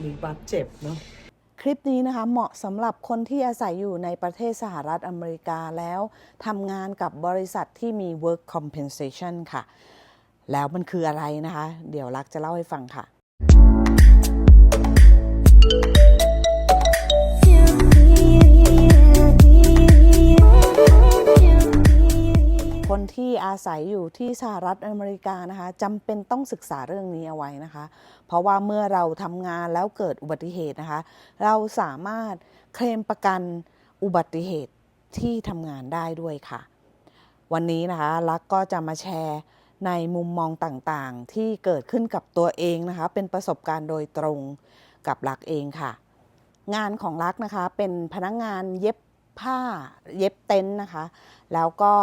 หรือบาดเจ็บเนาะคลิปนี้นะคะเหมาะสำหรับคนที่อาศัยอยู่ในประเทศสหรัฐอเมริกาแล้วทำงานกับบริษัทที่มี work compensation ค่ะ แล้วมันคืออะไรนะคะ เดี๋ยวรักจะเล่าให้ฟังค่ะ คนที่อาศัยอยู่ที่สหรัฐอเมริกานะคะจำเป็นต้องศึกษาเรื่องนี้เอาไว้นะคะ เพราะว่าเมื่อเราทำงานแล้วเกิดอุบัติเหตุนะคะ เราสามารถเคลมประกันอุบัติเหตุที่ทำงานได้ด้วยค่ะ วันนี้นะคะลักก็จะมาแชร์ในมุมมองต่างๆ ที่เกิดขึ้นกับตัวเองนะคะ เป็นประสบการณ์โดยตรงกับลักเองค่ะ งานของลักนะคะเป็นพนักงงานเย็บผ้าเย็บเต็นท์นะคะ แล้วก็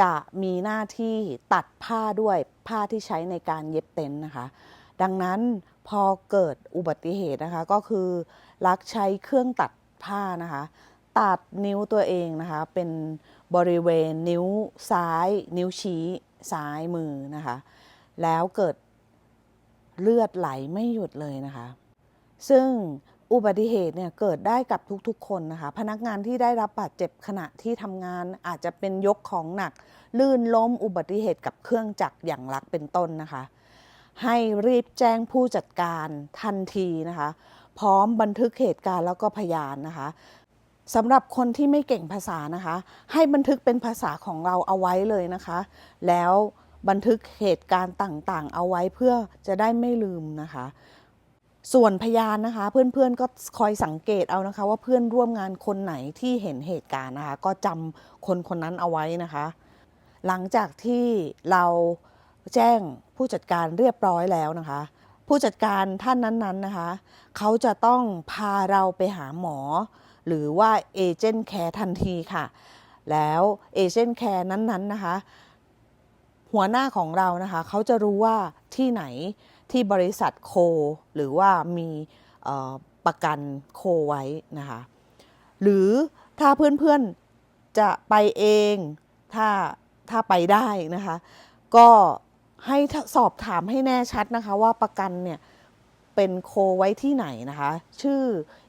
จะมีหน้าที่ตัดผ้าด้วยผ้าที่ใช้ในการเย็บเต็นท์นะคะ ดังนั้นพอเกิดอุบัติเหตุนะคะก็คือลักใช้เครื่องตัดผ้านะคะ ตัดนิ้วตัวเองนะคะ เป็นบริเวณนิ้วซ้าย นิ้วชี้ซ้ายมือนะคะ แล้วเกิดเลือดไหลไม่หยุดเลยนะคะ ซึ่ง อุบัติเหตุเนี่ยเกิดได้กับทุกๆ คนนะคะ พนักงานที่ได้รับบาดเจ็บขณะที่ทำงานอาจจะเป็นยกของหนัก ลื่นล้มอุบัติเหตุกับเครื่องจักรอย่างลักเป็นต้นนะคะ ให้รีบแจ้งผู้จัดการทันทีนะคะ พร้อมบันทึกเหตุการณ์แล้วก็พยานนะคะสำหรับคนที่ไม่เก่งภาษานะคะ ให้บันทึกเป็นภาษาของเราเอาไว้เลยนะคะ แล้วบันทึกเหตุการณ์ต่างๆ เอาไว้เพื่อจะได้ไม่ลืมนะคะ ส่วนพยานนะคะ เพื่อนๆก็คอยสังเกตเอานะคะ ว่าเพื่อนร่วมงานคนไหนที่เห็นเหตุการณ์นะคะ ก็จำคนคนนั้นเอาไว้นะคะ หลังจากที่เราแจ้งผู้จัดการเรียบร้อยแล้วนะคะ ผู้จัดการท่านนั้นๆนะคะ เขาจะต้องพาเราไปหาหมอ หรือว่าเอเจนต์แคร์ทันทีค่ะ แล้วเอเจนต์แคร์นั้นๆนะคะ หัวหน้าของเรานะคะ เขาจะรู้ว่าที่ไหน ที่บริษัทโค หรือว่ามีประกันโคไว้นะคะหรือถ้าเพื่อนๆจะไปเองถ้าถ้าไปได้นะคะ ก็ให้สอบถามให้แน่ชัดนะคะว่าประกันเนี่ยเป็นโคไว้ที่ไหนนะคะ ชื่อ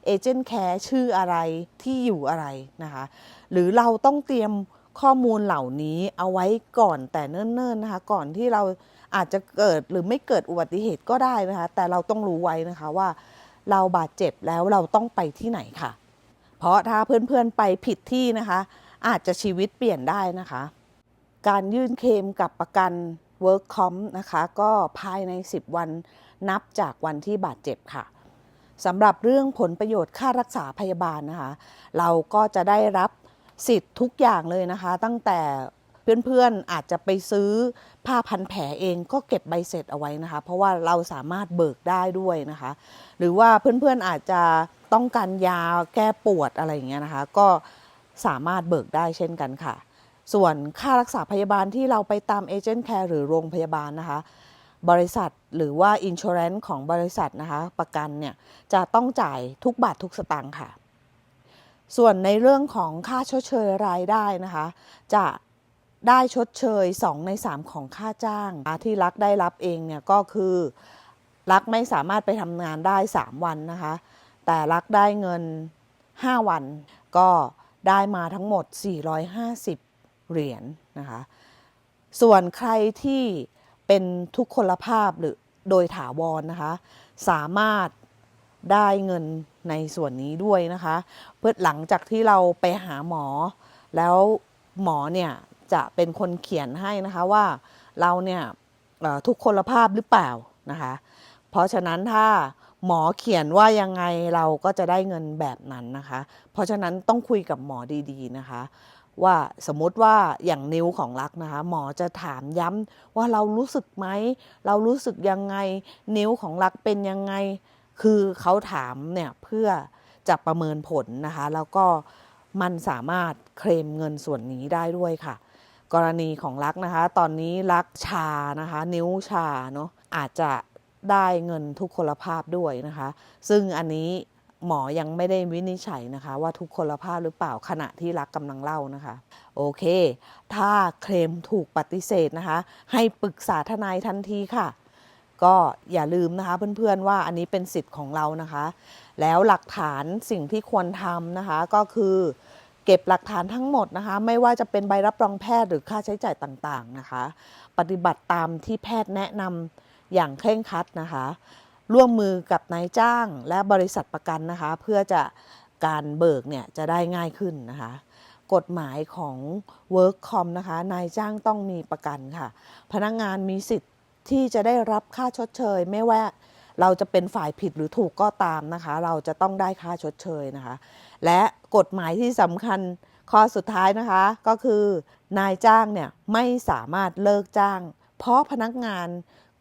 เอเจนต์แคร์ชื่ออะไรที่อยู่อะไรนะคะ หรือเราต้องเตรียมข้อมูลเหล่านี้เอาไว้ก่อนแต่เนิ่นๆนะคะ ก่อนที่เรา อาจจะเกิดหรือไม่เกิดอุบัติเหตุก็ได้นะคะ แต่เราต้องรู้ไว้นะคะว่า เราบาดเจ็บแล้วเราต้องไปที่ไหนค่ะ เพราะถ้าเพื่อนๆไปผิดที่นะคะ อาจจะชีวิตเปลี่ยนได้นะคะ การยื่นเคลมกับประกัน Work Com นะคะ ก็ภายใน 10 วันนับจากวันที่บาดเจ็บค่ะสำหรับเรื่องผลประโยชน์ค่ารักษาพยาบาลนะคะ เราก็จะได้รับสิทธิ์ทุกอย่างเลยนะคะ ตั้งแต่ เพื่อนๆอาจจะไปซื้อผ้าพันแผลเองก็เก็บใบเสร็จเอาไว้นะคะ เพราะว่าเราสามารถเบิกได้ด้วยนะคะ หรือว่าเพื่อนๆอาจจะต้องการยาแก้ปวดอะไรอย่างเงี้ยนะคะ ก็สามารถเบิกได้เช่นกันค่ะ ส่วนค่ารักษาพยาบาลที่เราไปตามเอเจนต์แคร์หรือโรงพยาบาลนะคะ บริษัทหรือว่าอินช r ร n น e ของบริษัทนะคะ ประกันเนี่ยจะต้องจ่ายทุกบาททุกสตางค์ค่ะส่วนในเรื่องของค่าชดเชยรายได้นะคะ จะ ได้ชดเชย 2 ใน 3 ของค่าจ้างที่รักได้รับเองเนี่ยก็คือ รักไม่สามารถไปทำงานได้ 3 วันนะคะ แต่รักได้เงิน 5 วัน ก็ได้มาทั้งหมด 450 เหรียญนะคะ ส่วนใครที่เป็นทุกพลภาพหรือโดยถาวรนะคะ สามารถได้เงินในส่วนนี้ด้วยนะคะ เพื่อหลังจากที่เราไปหาหมอแล้วหมอเนี่ย จะเป็นคนเขียนให้นะคะว่าเราเนี่ยทุกพลภาพหรือเปล่านะคะ เพราะฉะนั้นถ้าหมอเขียนว่ายังไงเราก็จะได้เงินแบบนั้นนะคะ เพราะฉะนั้นต้องคุยกับหมอดีๆนะคะ ว่าสมมติว่าอย่างนิ้วของรักนะคะ หมอจะถามย้ำว่าเรารู้สึกไหมเรารู้สึกยังไง นิ้วของรักเป็นยังไง คือเขาถามเนี่ยเพื่อจะประเมินผลนะคะ แล้วก็มันสามารถเคลมเงินส่วนนี้ได้ด้วยค่ะ กรณีของรักนะคะ ตอนนี้รักชานะคะ นิ้วชาเนาะอาจจะได้เงินทุกคนภาพด้วยนะคะ ซึ่งอันนี้หมอยังไม่ได้วินิจฉัยนะคะ ว่าทุกคนภาพหรือเปล่าขณะที่รักกำลังเล่านะคะ โอเค ถ้าเคลมถูกปฏิเสธนะคะ ให้ปรึกษาทนายทันทีค่ะ ก็อย่าลืมนะคะเพื่อนๆว่าอันนี้เป็นสิทธิ์ของเรานะคะ แล้วหลักฐานสิ่งที่ควรทำนะคะก็คือ เก็บหลักฐานทั้งหมดนะคะ ไม่ว่าจะเป็นใบรับรองแพทย์หรือค่าใช้จ่ายต่างๆนะคะ ปฏิบัติตามที่แพทย์แนะนำอย่างเคร่งครัดนะคะ ร่วมมือกับนายจ้างและบริษัทประกันนะคะ เพื่อจะการเบิกเนี่ยจะได้ง่ายขึ้นนะคะ กฎหมายของ Workcom นะคะ นายจ้างต้องมีประกันค่ะ พนักงานมีสิทธิ์ที่จะได้รับค่าชดเชย ไม่ว่า เราจะเป็นฝ่ายผิดหรือถูกก็ตามนะคะ เราจะต้องได้ค่าชดเชยนะคะ และกฎหมายที่สำคัญข้อสุดท้ายนะคะก็คือนายจ้างเนี่ยไม่สามารถเลิกจ้าง เพราะพนักงาน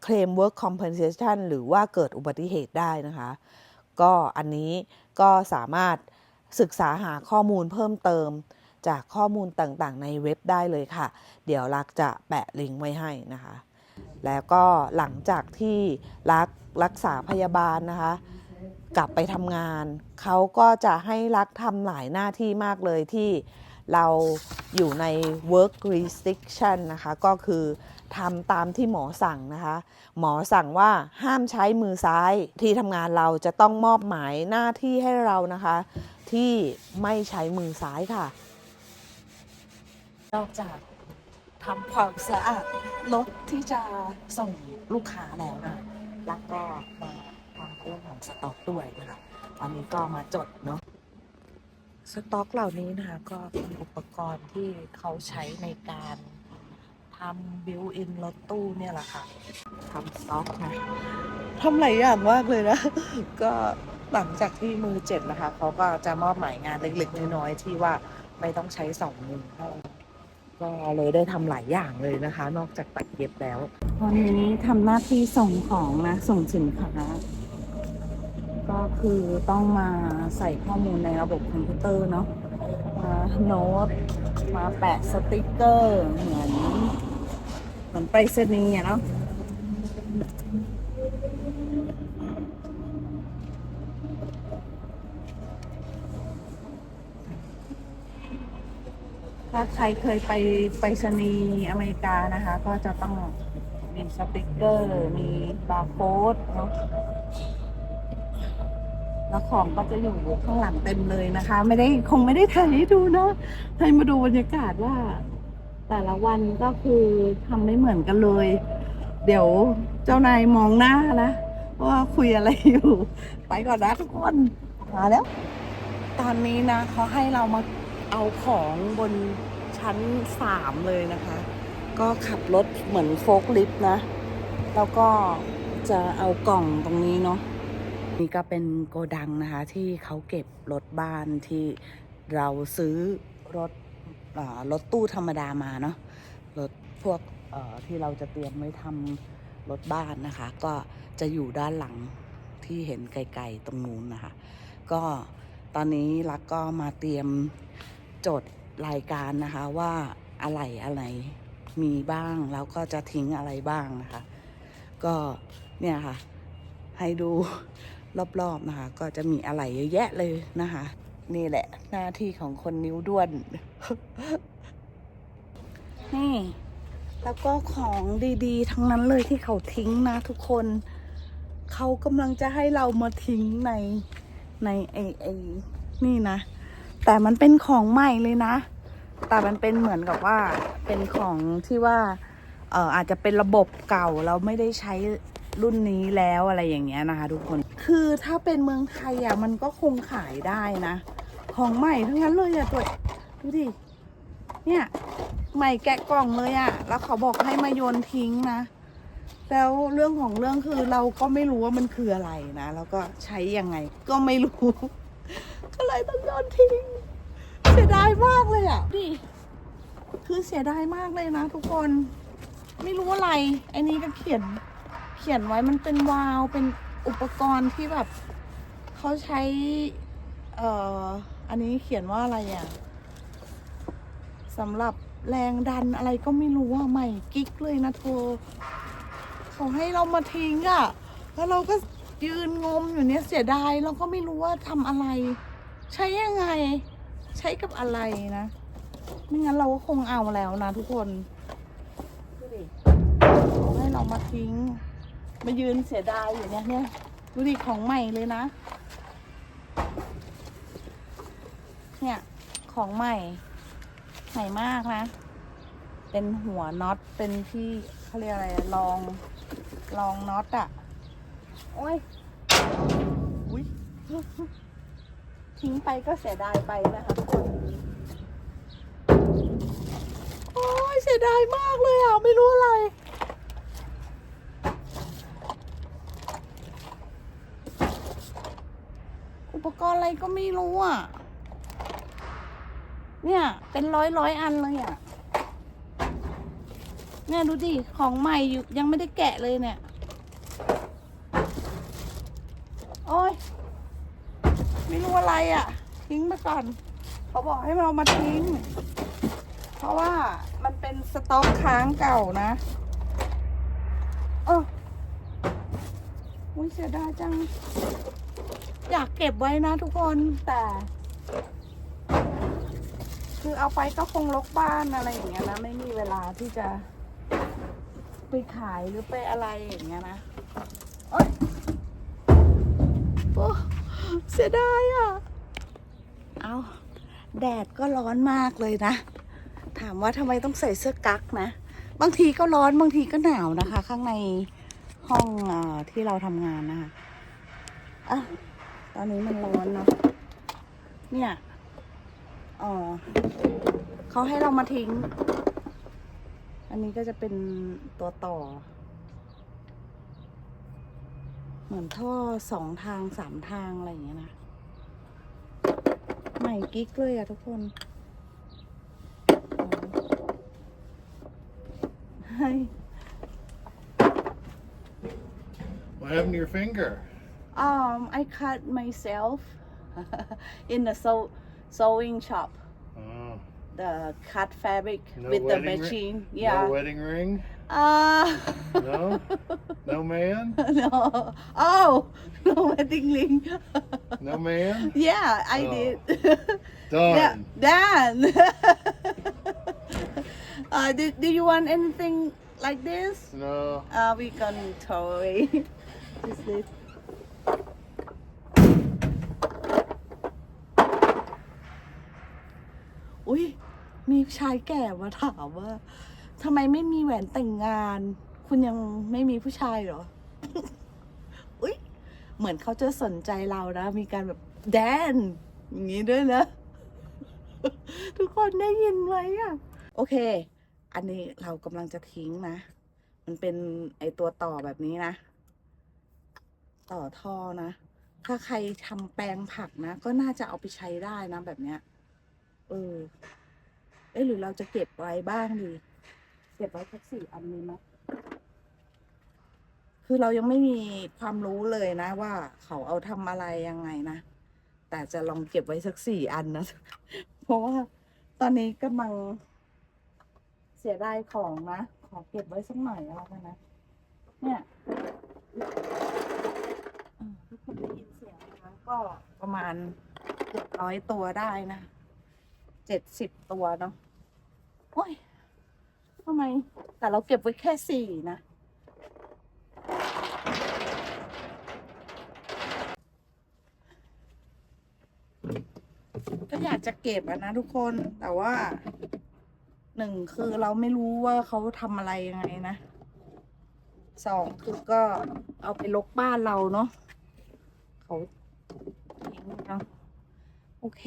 เคลม work compensation หรือว่าเกิดอุบัติเหตุได้นะคะ ก็อันนี้ก็สามารถศึกษาหาข้อมูลเพิ่มเติม จากข้อมูลต่างๆ ในเว็บได้เลยค่ะ เดี๋ยวรักจะแปะลิงก์ไว้ให้นะคะ แล้วก็หลังจากที่รักรักษาพยาบาลนะคะ กลับไปทำงาน เขาก็จะให้รักทำหลายหน้าที่มากเลยที่เราอยู่ใน work restriction นะคะ ก็คือทำตามที่หมอสั่งนะคะ หมอสั่งว่าห้ามใช้มือซ้าย ที่ทำงานเราจะต้องมอบหมายหน้าที่ให้เรานะคะ ที่ไม่ใช้มือซ้ายค่ะ นอกจาก ทำความสะอาดรถที่จะส่งลูกค้าแล้วนะรักก็มาทำเรื่องของสต็อกด้วยนะคะตอนนี้ก็มาจดเนาะสต็อกเหล่านี้นะคะก็เป็นอุปกรณ์ที่เขาใช้ในการทำบิวอินรถตู้เนี่ยแหละค่ะทำสต็อกนะทำหลายอย่างมากเลยนะ ก็หลังจากที่มือเจ็บนะคะเขาก็จะมอบหมายงานเล็กๆน้อยๆที่ว่าไม่ต้องใช้สองมือเท่านั้น ก็เลยได้ทำหลายอย่างเลยนะคะ นอกจากตัดเย็บแล้ว ตอนนี้ทำหน้าที่ส่งของนะ ส่งสินค้าก็คือต้องมาใส่ข้อมูลในระบบคอมพิวเตอร์เนาะมาโน้ต มาแปะสติกเกอร์ เหมือนเหมือนไปรษณีย์เนาะ ถ้า ใครเคยไปไปรษณีย์อเมริกานะคะ ก็จะต้องมีสติกเกอร์ มีบาร์โค้ดเนาะแล้วของก็จะอยู่ข้างหลังเต็มเลยนะคะ ไม่ได้คงไม่ได้ถ่ายให้ดูเนาะให้มาดูบรรยากาศว่า แต่ละวันก็คือทำไม่เหมือนกันเลย เดี๋ยวเจ้านายมองหน้านะว่าคุยอะไรอยู่ ไปก่อนนะทุกคนมาแล้ว ตอนนี้นะเขาให้เรามาเอาของบน ชั้นสามเลยนะคะ ก็ขับรถเหมือนโฟล์คลิฟต์นะ แล้วก็จะเอากล่องตรงนี้เนาะนี่ก็เป็นโกดังนะคะ ที่เขาเก็บรถบ้านที่เราซื้อรถอรถตู้ธรรมดามาเนาะรถพวกที่เราจะเตรียมไว้ทำรถบ้านนะคะ ก็จะอยู่ด้านหลังที่เห็นไกลๆตรงนู้นนะคะ ก็ตอนนี้รักก็มาเตรียมจด รายการนะคะว่าอะไรอะไรมีบ้างแล้วก็จะทิ้งอะไรบ้างนะคะ ก็เนี่ยค่ะ ให้ดูรอบๆนะคะ ก็จะมีอะไรเยอะแยะเลยนะคะ นี่แหละหน้าที่ของคนนิ้วด้วน นี่ แล้วก็ของดีๆ ทั้งนั้นเลยที่เขาทิ้งนะทุกคน เขากำลังจะให้เรามาทิ้งในในไอไอนี่นะ แต่มันเป็นของใหม่เลยนะ แต่มันเป็นเหมือนกับว่าเป็นของที่ว่าเอออาจจะเป็นระบบเก่าเราไม่ได้ใช้รุ่นนี้แล้วอะไรอย่างเงี้ยนะคะ ทุกคน คือถ้าเป็นเมืองไทยอะมันก็คงขายได้นะ ของใหม่ทั้งนั้นเลยอะตัวดูดิ เนี่ย ใหม่แกะกล่องเลยอะ แล้วเขาบอกให้มาโยนทิ้งนะ แล้วเรื่องของเรื่องคือเราก็ไม่รู้ว่ามันคืออะไรนะ แล้วก็ใช้ยังไง ก็ไม่รู้ ก็เลยต้องโยนทิ้ง สียดายมากเลยอะดิคือเสียดายมากเลยนะทุกคน ไม่รู้อะไรไอ้นี้ก็เขียน เขียนไว้มันเป็นวาล์วเป็นอุปกรณ์ที่แบบเขาใช้ เอ่อ อันนี้เขียนว่าอะไรอะสำหรับแรงดันอะไรก็ไม่รู้ว่าใหม่กิ๊กเลยนะเธอเขาให้เรามาทิ้งอะ แล้วเราก็ยืนงมอยู่เนี้ยเสียดายเราก็ไม่รู้ว่าทำอะไร ใช้ยังไง ใช้กับอะไรนะ ไม่งั้นเราก็คงเอาแล้วนะทุกคนดูดิขาให้เรามาทิ้ง มายืนเสียดายอยู่เนี่ยเนี่ยดูดิของใหม่เลยนะ เนี่ยของใหม่ใหม่มากนะ เป็นหัวน็อตเป็นที่เขาเรียกอะไรอะรองรองน็อตอะโอ้ยอุ้ย ทิ้งไปก็เสียดายไปนะคะทุกคนโอ้ยเสียดายมากเลยอะ ไม่รู้อะไรอุปกรณ์อะไรก็ไม่รู้อะ เนี่ย เป็นร้อยร้อยอันเลยอะ เนี่ยดูดิ ของใหม่อยู่ยังไม่ได้แกะเลยเนี่ย โอ้ย ไม่รู้อะไรอะ ทิ้งไปก่อน เขาบอกให้เรามาทิ้ง เพราะว่ามันเป็นสต็อกค้างเก่านะ เอออุ้ยเสียดายจัง อยากเก็บไว้นะทุกคนแต่ คือเอาไปก็คงลกบ้านอะไรอย่างเงี้ยนะ ไม่มีเวลาที่จะ ไปขายหรือไปอะไรอย่างเงี้ยนะ เอ้ยโอ้ เสียดายอะ เอาแดดก็ร้อนมากเลยนะ ถามว่าทำไมต้องใส่เสื้อกั๊กนะ บางทีก็ร้อนบางทีก็หนาวนะคะ ข้างในห้องอที่เราทำงานนะคะอะตอนนี้มันร้อนเนาะเนี่ยอ๋อเขาให้เรามาทิ้ง อันนี้ก็จะเป็นตัวต่อ เหมือนท่อสองทางสามทาง อะไรอย่างเงี้ยนะ ใหม่กิ๊กเลยอะทุกคนให้ What happened to your finger? um I cut myself in the sew sewing shop Oh, the cut fabric No with the wedding ri- machine no yeah wedding ring? uh No? No man? no oh no wedding ring No man? yeah I Oh. did Done. Yeah, Dan. uh, do, do you want anything like this? No. Uh, we can throw away. Just this. อุ้ มีชายแก่มาถามว่าทำไมไม่มีแหวนแต่งงาน คุณยังไม่มีผู้ชายเหรอ อุ้ยเหมือนเขาจะสนใจเรานะ มีการแบบแดน อย่างนี้ด้วยนะ ทุกคนได้ยินไหมอะ โอเค อันนี้เรากำลังจะทิ้งนะ มันเป็นไอตัวต่อแบบนี้นะ ต่อท่อนะ ถ้าใครทำแปลงผักนะ ก็น่าจะเอาไปใช้ได้นะแบบเนี้ย เออ อ๊ะหรือเราจะเก็บไว้บ้างดีเก็บไว้สักสี่อันนี้ไหมคือเรายังไม่มีความรู้เลยนะว่าเขาเอาทำอะไรยังไงนะ แต่จะลองเก็บไว้สักสี่อันนะ เพราะว่าตอนนี้กำลังเสียดายของนะ ขอเก็บไว้สักหน่อยแล้วกันนะ เนี่ยเออทุกคนได้ยินเสียงนะคะก็ประมาณเกือบร้อยตัวได้นะเจ็ดสิบตัวเนาะ โอ้ยทำไม แต่เราเก็บไว้แค่สี่นะ ก็อยากจะเก็บอะนะทุกคนแต่ว่าหนึ่งคือเราไม่รู้ว่าเขาทำอะไรยังไงนะสองคือก็เอาไปลกบ้านเราเนาะเขาทิ้งเนาะโอเค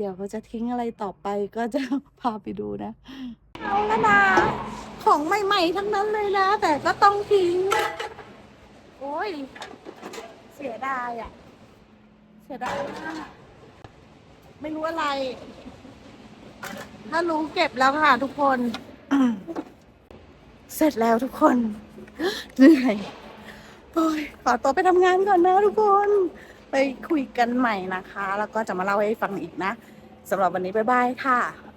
เดี๋ยวเขาจะทิ้งอะไรต่อไปก็จะพาไปดูนะ เอาแล้วนะของใหม่ๆทั้งนั้นเลยนะ แต่ก็ต้องทิ้ง โอ้ย เสียดายอะ เสียดายมากไม่รู้อะไร ถ้ารู้เก็บแล้วค่ะทุกคน เสร็จแล้วทุกคน เหนื่อย โอ้ยขอตัวไปทำงานก่อนนะทุกคน ไปคุยกันใหม่นะคะ แล้วก็จะมาเล่าให้ฟังอีกนะสำหรับวันนี้บ๊ายบายค่ะ